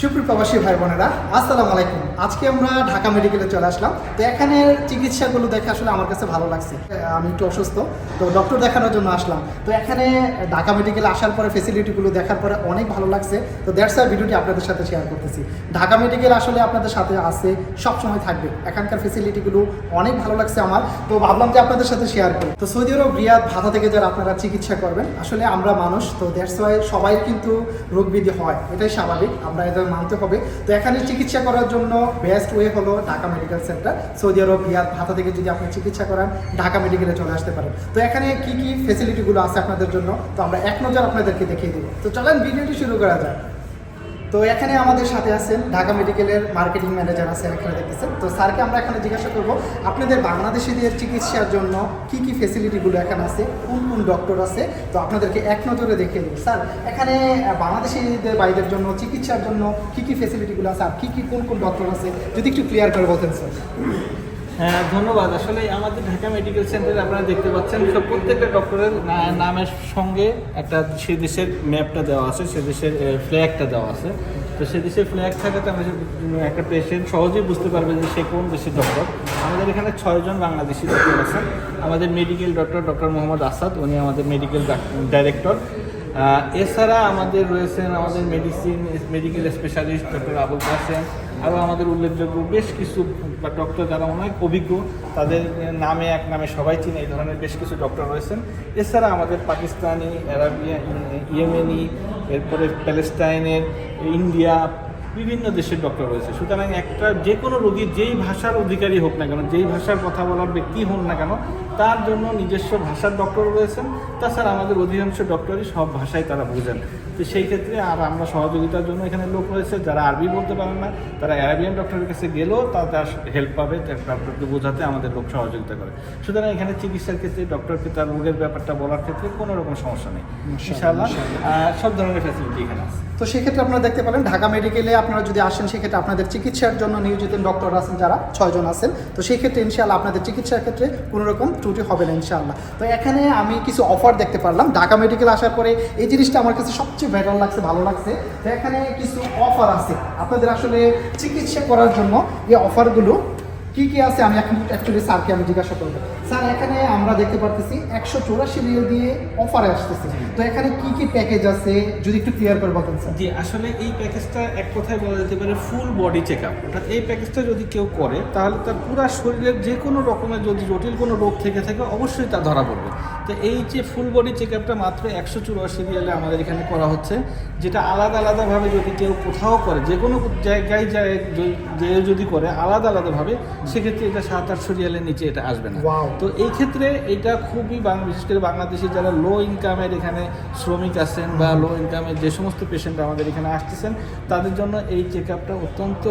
সুপ্রিয় প্রবাসী ভাই বোনেরা, আসসালামু আলাইকুম। আজকে আমরা ঢাকা মেডিকেলে চলে আসলাম। তো এখানে চিকিৎসাগুলো দেখে আসলে আমার কাছে ভালো লাগছে। আমি একটু অসুস্থ, তো ডক্টর দেখানোর জন্য আসলাম। তো এখানে ঢাকা মেডিকেলে আসার পরে ফেসিলিটিগুলো দেখার পরে অনেক ভালো লাগছে। তো দ্যাটস ওয়াই ভিডিওটি আপনাদের সাথে শেয়ার করতেছি। ঢাকা মেডিকেল আসলে আপনাদের সাথে আছে সব সময় থাকবে। এখানকার ফেসিলিটিগুলো অনেক ভালো লাগছে আমার। তো ভাবলাম যে আপনাদের সাথে শেয়ার করি। তো সৌদি আরব, রিয়াদ, ভাতা থেকে যারা আপনারা চিকিৎসা করবেন, আসলে আমরা মানুষ, তো দ্যাটস ওয়াই সবাই কিন্তু রোগ ব্যাধি হয়। এটাই স্বাভাবিক। আমরা এটা মানতে হবে। তো এখানে চিকিৎসা করার জন্য বেস্ট ওয়ে হলো Dhaka medical centre Saudi Arab, Riyadh, ভাতা থেকে যদি আপনি চিকিৎসা করান, ঢাকা মেডিকেলে চলে আসতে পারেন। তো এখানে কি কি ফেসিলিটিগুলো আছে আপনাদের জন্য? তো আমরা এক নজর আপনাদেরকে দেখিয়ে দেবো। তো চলেন ভিডিওটি শুরু করা যাক। তো এখানে আমাদের সাথে আছেন ঢাকা মেডিকেলের মার্কেটিং ম্যানেজার আছেন এখানে দেখতেছেন। তো স্যারকে আমরা এখানে জিজ্ঞাসা করব, আপনাদের বাংলাদেশিদের চিকিৎসার জন্য কি কি ফেসিলিটিগুলো এখানে আছে, কোন কোন ডক্টর আছে? তো আপনাদেরকে এক নজরে দেখিয়ে দেবো। স্যার, এখানে বাংলাদেশিদের বাইদের জন্য, চিকিৎসার জন্য কি কি ফেসিলিটিগুলো আছে আর কী কী কোন কোন ডক্টর আছে? যদি একটু ক্লিয়ার করে বলতেন, স্যার। হ্যাঁ ধন্যবাদ। আসলে আমাদের ঢাকা মেডিকেল সেন্টারে আপনারা দেখতে পাচ্ছেন সব প্রত্যেকটা ডক্টরের নামের সঙ্গে একটা সে দেশের ম্যাপটা দেওয়া আছে, সে দেশের ফ্ল্যাগটা দেওয়া আছে। তো সে দেশের ফ্ল্যাগ থাকাতে আমরা একটা পেশেন্ট সহজেই বুঝতে পারবে যে সে কোন দেশের ডক্টর আমাদের এখানে ছয়জন বাংলাদেশি ডক্টর আছেন। আমাদের medical doctor doctor Mohammad Asad, উনি আমাদের মেডিকেল ডাইরেক্টর এছাড়া আমাদের রয়েছেন আমাদের medicine medical specialist doctor Abul Kasem আরও আমাদের উল্লেখযোগ্য বেশ কিছু ডক্টর যারা অনেক অভিজ্ঞ, তাদের নামে এক নামে সবাই চিনে, এই ধরনের বেশ কিছু ডক্টর রয়েছেন। এছাড়া আমাদের পাকিস্তানি, অ্যারাবিয়া, ইয়েমেনি, এরপরে প্যালেস্টাইনের, ইন্ডিয়া বিভিন্ন দেশের ডক্টর রয়েছে। সুতরাং একটা যে কোনো রোগী যেই ভাষার অধিকারী হোক না কেন যেই ভাষার কথা বলার ব্যক্তি হন না কেন তার জন্য নিজস্ব ভাষার ডক্টর রয়েছেন। তাছাড়া আমাদের অধিকাংশ ডক্টরই সব ভাষায় তারা বোঝেন। তো সেই ক্ষেত্রে আর আমরা সহযোগিতার জন্য এখানে লোক রয়েছে। যারা আরবি বলতে পারেন না তারা অ্যারাবিয়ান ডক্টরের কাছে গেলেও তার হেল্প পাবে ডক্টরকে বোঝাতে আমাদের লোক সহযোগিতা করে। সুতরাং এখানে চিকিৎসার ক্ষেত্রে ডক্টরকে তার রোগের ব্যাপারটা বলার ক্ষেত্রে কোনো রকম সমস্যা নেই। ইনশাআল্লাহ সব ধরনের ফ্যাসিলিটি এখানে আছে। তো সেক্ষেত্রে আপনারা দেখতে পারেন ঢাকা মেডিকেলে আপনারা যদি আসেন, সেক্ষেত্রে আপনাদের চিকিৎসার জন্য নিয়োজিত ডক্টর আছেন যারা, ছয়জন আছেন। তো সেই ক্ষেত্রে ইনশাল্লাহ আপনাদের চিকিৎসার ক্ষেত্রে কোনোরকম ত্রুটি হবে না ইনশাআল্লাহ। তো এখানে আমি কিছু অফার দেখতে পারলাম। ঢাকা মেডিকেল আসার পরে এই জিনিসটা আমার কাছে সবচেয়ে বেটার লাগছে, ভালো লাগছে। তো এখানে কিছু অফার আছে। আপনাদের আসলে চিকিৎসা করার জন্য এই অফারগুলো কি কি আছে আমি এখন অ্যাকচুয়ালি স্যারকে আমি জিজ্ঞাসা করব। স্যার এখানে আমরা দেখতে পারতেছি একশো চৌরাশি রিয়েল দিয়ে অফারে আসতেছে। তো এখানে কি কি প্যাকেজ আছে? যদি একটু ক্লিয়ার করে বলতেন স্যার। জি আসলে এই প্যাকেজটা এক কথায় বলা যেতে পারে ফুল বডি চেক আপ অর্থাৎ এই প্যাকেজটা যদি কেউ করে তাহলে তার পুরো শরীরের যে কোনো রকমের যদি জটিল কোনো রোগ থেকে থাকে অবশ্যই তা ধরা পড়বে। তো এই যে ফুল বডি চেক আপটা মাত্র একশো চুরাশি রিয়ালে আমাদের এখানে করা হচ্ছে যেটা আলাদা আলাদাভাবে যদি কেউ কোথাও করে যে কোনো জায়গায় যায় যে যদি করে আলাদা আলাদাভাবে সেক্ষেত্রে এটা সাত আটশো রিয়ালের নিচে এটা আসবে না। তো এই ক্ষেত্রে এটা খুবই বিশেষ করে বাংলাদেশি যারা লো ইনকামের এখানে শ্রমিক আছেন বা লো ইনকামের যে সমস্ত পেশেন্ট আমাদের এখানে আসতেছেন তাদের জন্য এই চেক আপটা অত্যন্ত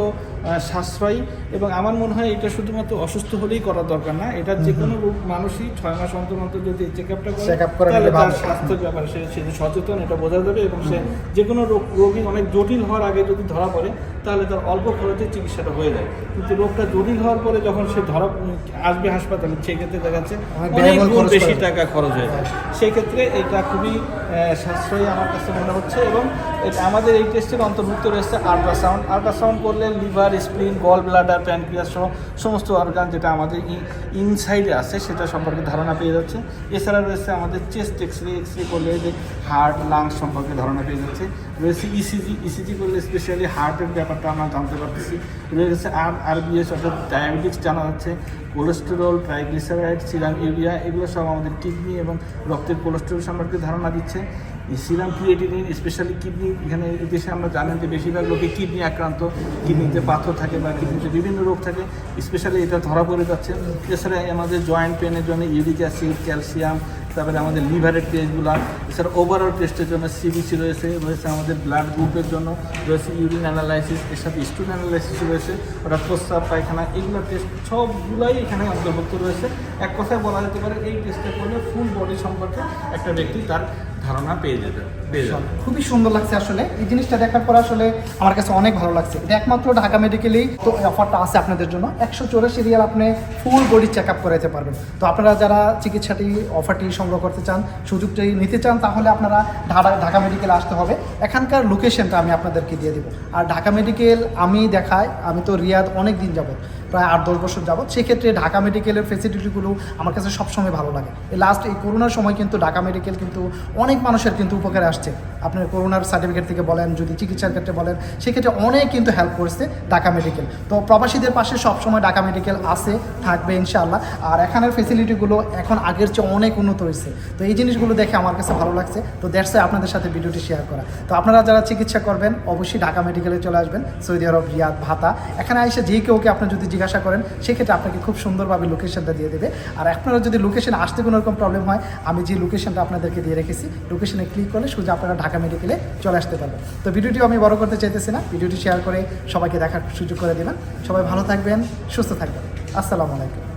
সাশ্রয়ী এবং আমার মনে হয় এটা শুধুমাত্র অসুস্থ হলেই করা দরকার না। এটা যে কোনো রোগ মানুষই ছয় মাস অন্তর অন্তর যদি চেক আপটা করে তাহলে তার ভালো। স্বাস্থ্যের ব্যাপারে সে সে সচেতন এটা বোঝা যাবে এবং সে যে কোনো রোগ রোগী অনেক জটিল হওয়ার আগে যদি ধরা পড়ে তাহলে তার অল্প খরচে চিকিৎসাটা হয়ে যায়। কিন্তু রোগটা জটিল হওয়ার পরে যখন সে ধরা আসবে হাসপাতালে সেক্ষেত্রে দেখা যাচ্ছে অনেক গুণ বেশি টাকা খরচ হয়ে যায়। সেই ক্ষেত্রে এটা খুবই সাশ্রয়ী আমার কাছে মনে হচ্ছে এবং আমাদের এই টেস্টের অন্তর্ভুক্ত রয়েছে আল্ট্রাসাউন্ড আল্ট্রাসাউন্ড করলে liver spleen gall bladder pancreas সহ সমস্ত অর্গান যেটা আমাদের ইনসাইডে আছে, সেটা সম্পর্কে ধারণা পেয়ে যাচ্ছে। এছাড়া রয়েছে আমাদের chest X ray X ray করলে যে হার্ট লাংস সম্পর্কে ধারণা পেয়ে যাচ্ছে। রয়েছে E ইসিজি ইসিজি করলে স্পেশালি হার্টের ব্যাপারটা আমরা জানতে পারতেছি। রয়েছে আর আরবিএস অর্থাৎ ডায়াবেটিক্স জানা যাচ্ছে। কোলেস্টেরল ট্রাইগ্লিসারাইড সিরাম ইউরিয়া এগুলো সব আমাদের কিডনি এবং রক্তের কোলেস্টেরল সম্পর্কে ধারণা দিচ্ছে। সিরাম ক্রিয়েটিনিন স্পেশালি কিডনি এখানে দেশে আমরা জানেন যে বেশিরভাগ লোকে কিডনি আক্রান্ত কিডনিতে পাথর থাকে বা কিডনিতে বিভিন্ন রোগ থাকে স্পেশালি এটা ধরা পড়ে যাচ্ছে। এছাড়া আমাদের জয়েন্ট পেনের জন্য ইউরিক অ্যাসিড ক্যালসিয়াম তারপরে আমাদের লিভারের টেস্টগুলো এছাড়া ওভারঅল টেস্টের জন্য সিবিসি রয়েছে রয়েছে আমাদের ব্লাড গ্রুপের জন্য, রয়েছে ইউরিন অ্যানালাইসিস এর সাথে স্টুন অ্যানালাইসিস রয়েছে ওরা প্রস্তাব পায়খানা, এগুলো টেস্ট সবগুলাই এখানে অন্তর্ভুক্ত রয়েছে। এক কথায় বলা যেতে পারে, এই টেস্টে করলে ফুল বডি সম্পর্কে একটা ব্যক্তি তার ধারণা পেয়ে যাবেন খুবই সুন্দর লাগছে আসলে। এই জিনিসটা দেখার পর আসলে আমার কাছে অনেক ভালো লাগছে। এটা একমাত্র ঢাকা মেডিকেলেই তো অফারটা আছে আপনাদের জন্য। একশো চৌরাশি রিয়াল আপনি ফুল বডি চেক আপ করাতে পারবেন। তো আপনারা যারা চিকিৎসাটি অফারটি সংগ্রহ করতে চান, সুযোগটি নিতে চান, তাহলে আপনারা ঢাকা ঢাকা মেডিকেলে আসতে হবে। এখানকার লোকেশনটা আমি আপনাদেরকে দিয়ে দিব। আর ঢাকা মেডিকেল আমি দেখাই, আমি তো রিয়াদ অনেক দিন যাবত প্রায় আট, দশ বছর যাবত সেক্ষেত্রে ঢাকা মেডিকেলের ফেসিলিটিগুলো আমার কাছে সবসময় ভালো লাগে। এই লাস্ট এই করোনার সময় কিন্তু ঢাকা মেডিকেল কিন্তু অনেক মানুষের কিন্তু উপকারে আসছে। আপনার করোনার সার্টিফিকেট থেকে বলেন, যদি চিকিৎসার ক্ষেত্রে বলেন, সেক্ষেত্রে অনেক কিন্তু হেল্প করছে ঢাকা মেডিকেল তো প্রবাসীদের পাশে সবসময় ঢাকা মেডিকেল আছে, থাকবে ইনশাআল্লাহ। আর এখানের ফেসিলিটিগুলো এখন আগের চেয়ে অনেক উন্নত হয়েছে। তো এই জিনিসগুলো দেখে আমার কাছে ভালো লাগছে। তো দ্যাটস আপনাদের সাথে ভিডিওটি শেয়ার করা। তো আপনারা যারা চিকিৎসা করবেন, অবশ্যই ঢাকা মেডিকেলে চলে আসবেন। সৌদি আরব, রিয়াদ, ভাতা। এখানে এসে যে কেউকে আপনি যদি জিজ্ঞাসা করেন, সেক্ষেত্রে আপনাকে খুব সুন্দরভাবে লোকেশনটা দিয়ে দেবে। আর আপনারা যদি লোকেশনে আসতে কোনো রকম প্রবলেম হয়, আমি যে লোকেশনটা আপনাদেরকে দিয়ে রেখেছি লোকেশনে ক্লিক করলে সোজা আপনারা ঢাকা মেডিকেলে চলে আসতে পারবেন। তো ভিডিওটি আমি বড় করতে চাইতেছি না, ভিডিওটি শেয়ার করে সবাইকে দেখার সুযোগ করে দেবেন। সবাই ভালো থাকবেন, সুস্থ থাকবেন। আসসালামু আলাইকুম।